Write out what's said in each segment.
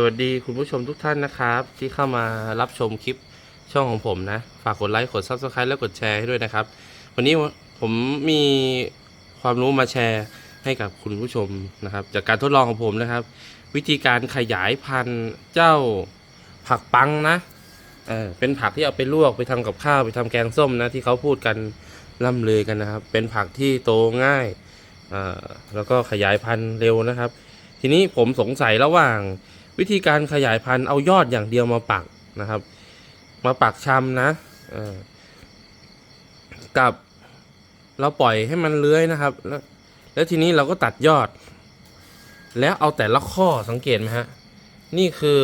สวัสดีคุณผู้ชมทุกท่านนะครับ ที่เข้ามารับชมคลิปช่องของผมนะ ฝากกดไลค์กด Subscribe และกดแชร์ให้ด้วยนะครับ วันนี้ผมมีความรู้มาแชร์ให้กับคุณผู้ชมนะครับ จากการทดลองของผมนะครับ วิธีการขยายพันธุ์เจ้าผักปังนะเออเป็นผักที่เอาไปลวกไปทำกับข้าวไปทำแกงส้มนะที่เขาพูดกันล่ำลือกันนะครับ เป็นผักที่โตง่ายอ่าแล้วก็ขยายพันธุ์เร็วนะครับ ทีนี้ผมสงสัยระหว่าง วิธีการขยายพันธุ์เอายอดอย่างเดียวมาปักนะครับ มาปักชำนะกับเราปล่อยให้มันเลื้อยนะครับ แล้วแล้วทีนี้เราก็ตัดยอด แล้วเอาแต่ละข้อสังเกตไหมฮะนี่คือ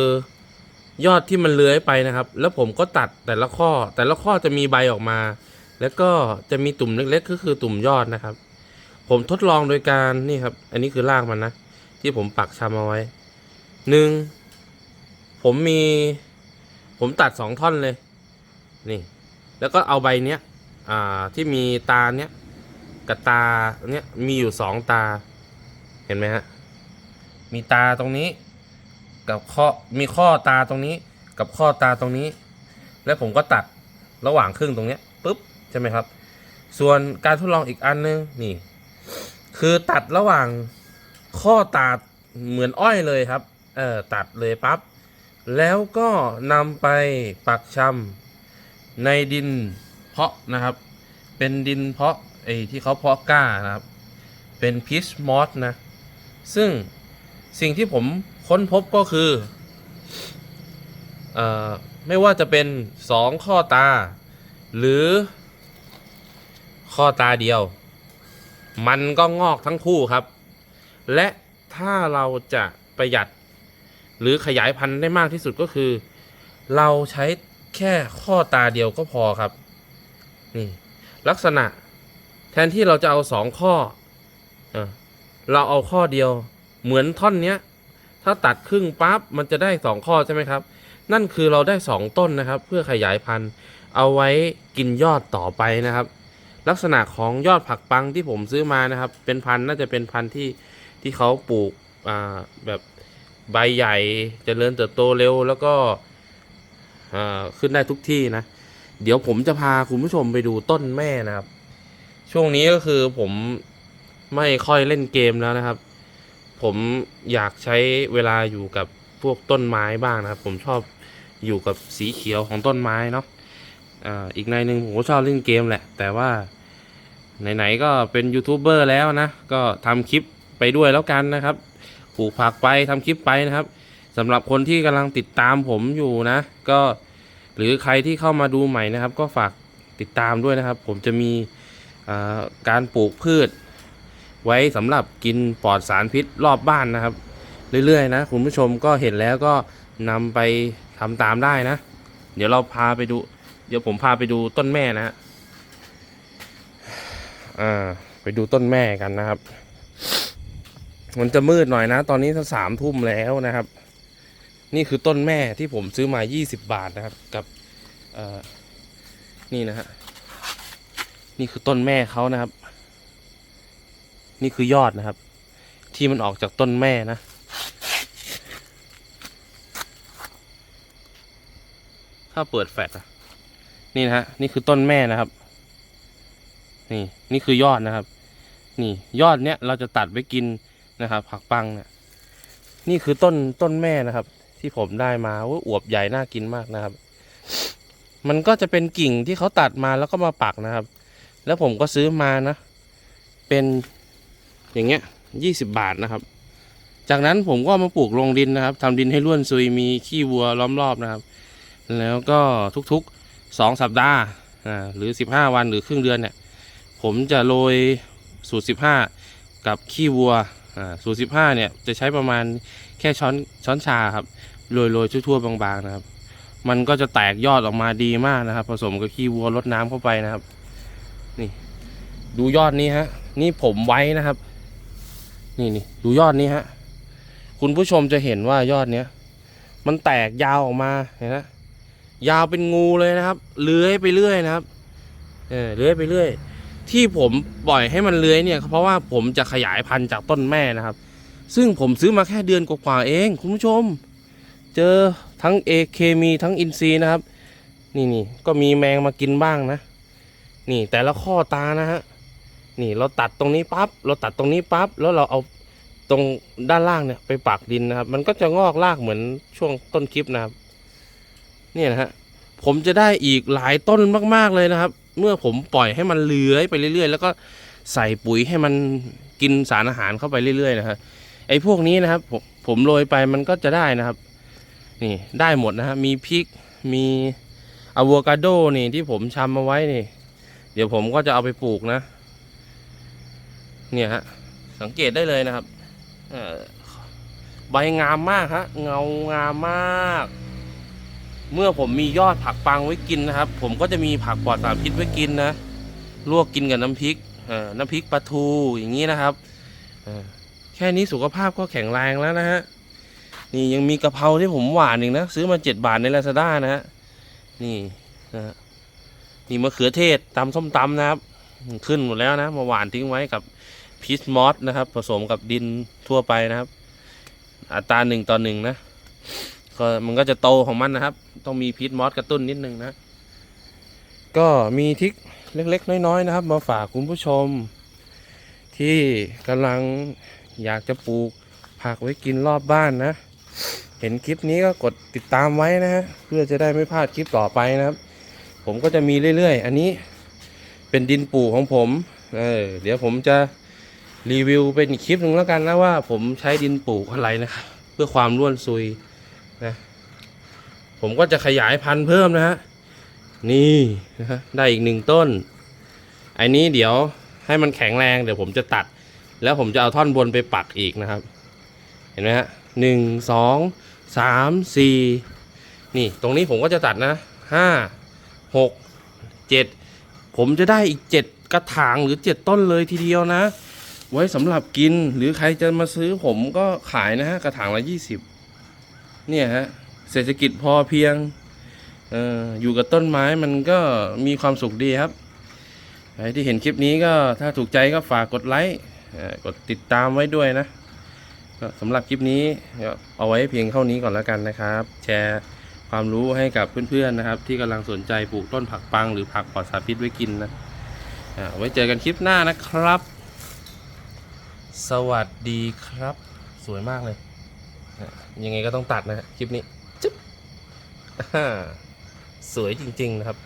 ยอดที่มันเลื้อยไปนะครับ แล้วผมก็ตัดแต่ละข้อ แต่ละข้อจะมีใบออกมา แล้วก็จะมีตุ่มเล็กๆก็คือตุ่มยอดนะครับ ผมทดลองโดยการนี่ครับ อันนี้คือรากมันนะ ที่ผมปักชำเอาไว้ หนึ่งผมมี ผมตัดสองท่อนเลย นี่ แล้วก็เอาใบเนี้ยอ่าที่มีตาเนี้ยกับตาเนี้ยมีอยู่สองตา เห็นไหมฮะ มีตาตรงนี้ กับข้อมีข้อตาตรงนี้ กับข้อตาตรงนี้ แล้วผมก็ตัดระหว่างครึ่งตรงเนี้ยปุ๊บใช่ไหมครับ ส่วนการทดลองอีกอันนึงนี่ คือตัดระหว่างข้อตาเหมือนอ้อยเลยครับ เออตัดเลยปั๊บแล้วก็นำไปปักชำในดินเพาะนะครับ เป็นดินเพาะไอ้ที่เขาเพาะกล้านะครับ เป็นพิชมอสนะ ซึ่งสิ่งที่ผมค้นพบก็คือเอ่อไม่ว่าจะเป็นสองข้อตา หรือข้อตาเดียว มันก็งอกทั้งคู่ครับ และถ้าเราจะประหยัด หรือขยายพันธุ์ได้มากที่สุดก็คือ เราใช้แค่ข้อตาเดียวก็พอครับ นี่ ลักษณะแทนที่เราจะเอาสองข้อเอเราเอาข้อเดียว เหมือนท่อนเนี้ย ถ้าตัดครึ่งปั๊บมันจะได้สองข้อใช่ไหมครับ นั่นคือเราได้สองต้นนะครับ เพื่อขยายพันธุ์ เอาไว้กินยอดต่อไปนะครับ ลักษณะของยอดผักปังที่ผมซื้อมานะครับ เป็นพันธุ์น่าจะเป็นพันธุ์ที่ที่เขาปลูกแบบ ใบใหญ่จเจริญเติบโตเร็วแล้วก็ขึ้นได้ทุกที่นะ เดี๋ยวผมจะพาคุณผู้ชมไปดูต้นแม่นะครับ ช่วงนี้ก็คือผมไม่ค่อยเล่นเกมแล้วนะครับ ผมอยากใช้เวลาอยู่กับพวกต้นไม้บ้างนะครับ ผมชอบอยู่กับสีเขียวของต้นไม้เนาะอ่าอีกในหนึ่งผมก็ชอบเล่นเกมแหละ แต่ว่าไหนๆก็เป็นยูทูบเบอร์แล้วนะ ก็ทำคลิปไปด้วยแล้วกันนะครับ ปลูกผักไปทำคลิปไปนะครับสำหรับคนที่กำลังติดตามผมอยู่นะ ก็หรือใครที่เข้ามาดูใหม่นะครับ ก็ฝากติดตามด้วยนะครับ ผมจะมีการปลูกพืช ไว้สำหรับกินปลอดสารพิษรอบบ้านนะครับ เรื่อยๆนะคุณผู้ชมก็เห็นแล้วก็นำไปทำตามได้นะ เดี๋ยวเราพาไปดู เดี๋ยวผมพาไปดูต้นแม่นะฮะอ่าไปดูต้นแม่กันนะครับ มันจะมืดหน่อยนะ ตอนนี้ถ้าสามทุ่มแล้วนะครับ นี่คือต้นแม่ที่ผมซื้อมา 20 บาทนะครับ กับเอ่อนี่นะฮะ นี่คือต้นแม่เขานะครับ นี่คือยอดนะครับ ที่มันออกจากต้นแม่นะถ้าเปิดแฟลชอะนี่นะฮะ นี่คือต้นแม่นะครับ นี่ นี่คือยอดนะครับ นี่ ยอดเนี้ยเราจะตัดไว้กิน นะครับ ผักปังเนี่ยนี่คือต้นต้นแม่นะครับ ที่ผมได้มาโอ้ยอวบใหญ่น่ากินมากนะครับ มันก็จะเป็นกิ่งที่เขาตัดมาแล้วก็มาปักนะครับ แล้วผมก็ซื้อมานะ เป็นอย่างเงี้ยยี่สิบบาทนะครับ จากนั้นผมก็มาปลูกลงดินนะครับทำดินให้ร่วนซุยมีขี้วัวล้อมรอบนะครับ แล้วก็ทุกๆสองสัปดาห์หรือสิบห้าวันหรือครึ่งเดือนเนี่ย ผมจะโรยสูตรสิบห้ากับขี้วัว สูตรสิบห้าเนี่ยจะใช้ประมาณแค่ช้อนช้อนชาครับโรยโรยทั่วๆบางๆนะครับ มันก็จะแตกยอดออกมาดีมากนะครับ ผสมกับขี้วัวลดน้ำเข้าไปนะครับ นี่ ดูยอดนี้ฮะ นี่ผมไว้นะครับ นี่นี่ดูยอดนี้ฮะ คุณผู้ชมจะเห็นว่ายอดเนี้ยมันแตกยาวออกมาเห็นไหมยาวเป็นงูเลยนะครับ เลื้อยไปเรื่อยนะครับ เออเลื้อยไปเรื่อย ที่ผมปล่อยให้มันเลื้อยเนี่ยเพราะว่าผมจะขยายพันธุ์จากต้นแม่นะครับ ซึ่งผมซื้อมาแค่เดือนกว่าๆเอง คุณผู้ชม เจอทั้งเอเคมีทั้งอินซีย์นะครับ นี่นี่ก็มีแมงมากินบ้างนะ นี่แต่ละข้อตานะฮะนี่เราตัดตรงนี้ปั๊บเราตัดตรงนี้ปั๊บแล้วเราเอาตรงด้านล่างเนี่ยไปปักดินนะครับ มันก็จะงอกรากเหมือนช่วงต้นคลิปนะครับ เนี่ยนะฮะผมจะได้อีกหลายต้นมาก ๆเลยนะครับ เมื่อผมปล่อยให้มันเลื้อยไปเรื่อยๆ แล้วก็ใส่ปุ๋ยให้มันกินสารอาหารเข้าไปเรื่อยๆนะครับไอ้พวกนี้นะครับ ผมผมโรยไปมันก็จะได้นะครับ นี่ได้หมดนะฮะมีพริกมีอะโวคาโดนี่ที่ผมชำมาไว้นี่ เดี๋ยวผมก็จะเอาไปปลูกนะ เนี่ยฮะสังเกตได้เลยนะครับใบงามมากฮะเงางามมาก เมื่อผมมียอดผักปังไว้กินนะครับ ผมก็จะมีผักปลอดสารพิษไว้กินนะลวกกินกับน้ำพริกเอ่อน้ำพริกปลาทูอย่างนี้นะครับแค่นี้สุขภาพก็แข็งแรงแล้วนะฮะนี่ยังมีกะเพราที่ผมหวานอีกนะซื้อมาเจ็ดบาทในลาซาด้านะฮะนี่นะฮะนี่มะเขือเทศตำส้มตำนะครับ ขึ้นหมดแล้วนะมาหวานทิ้งไว้กับพีชมอสนะครับ ผสมกับดินทั่วไปนะครับ อัตราหนึ่งต่อหนึ่งนะ ก็มันก็จะโตของมันนะครับ ต้องมีพีชมอสกระตุ้นนิดนึงนะ ก็มีทิกเล็กๆ น้อยๆนะครับ มาฝากคุณผู้ชม ที่กำลังอยากจะปลูกผักไว้กินรอบบ้านนะ เห็นคลิปนี้ก็กดติดตามไว้นะฮะเพื่อจะได้ไม่พลาดคลิปต่อไปนะครับ ผมก็จะมีเรื่อยๆ อันนี้เป็นดินปลูกของผมเออเดี๋ยวผมจะรีวิวเป็นคลิปหนึ่งแล้วกันนะว่าผมใช้ดินปลูกอะไรนะครับ เพื่อความร่วนซุย ผมก็จะขยายพันธุ์เพิ่มนะฮะ นี่นะฮะได้อีกหนึ่งต้น อันนี้เดี๋ยวให้มันแข็งแรงเดี๋ยวผมจะตัด แล้วผมจะเอาท่อนบนไปปักอีกนะครับ เห็นไหมฮะหนึ่งสองสามสี่นี่ตรงนี้ผมก็จะตัดนะห้าหกเจ็ดผมจะได้อีกเจ็ดกระถางหรือเจ็ดต้นเลยทีเดียวนะ ไว้สำหรับกินหรือใครจะมาซื้อผมก็ขายนะฮะกระถางละยี่สิบเนี่ยฮะ เศรษฐกิจพอเพียงอออยู่กับต้นไม้มันก็มีความสุขดีครับใครที่เห็นคลิปนี้ก็ถ้าถูกใจก็ฝากกดไลค์กดติดตามไว้ด้วยนะก็สำหรับคลิปนี้ก็เอาไว้เพียงเท่านี้ก่อนแล้วกันนะครับ แชร์ความรู้ให้กับเพื่อนๆนะครับ ที่กำลังสนใจปลูกต้นผักปังหรือผักปลอดสารพิษไว้กินนะไว้เจอกันคลิปหน้านะครับ สวัสดีครับ สวยมากเลย ยังไงก็ต้องตัดนะคลิปนี้ สวยจริง ๆ นะครับ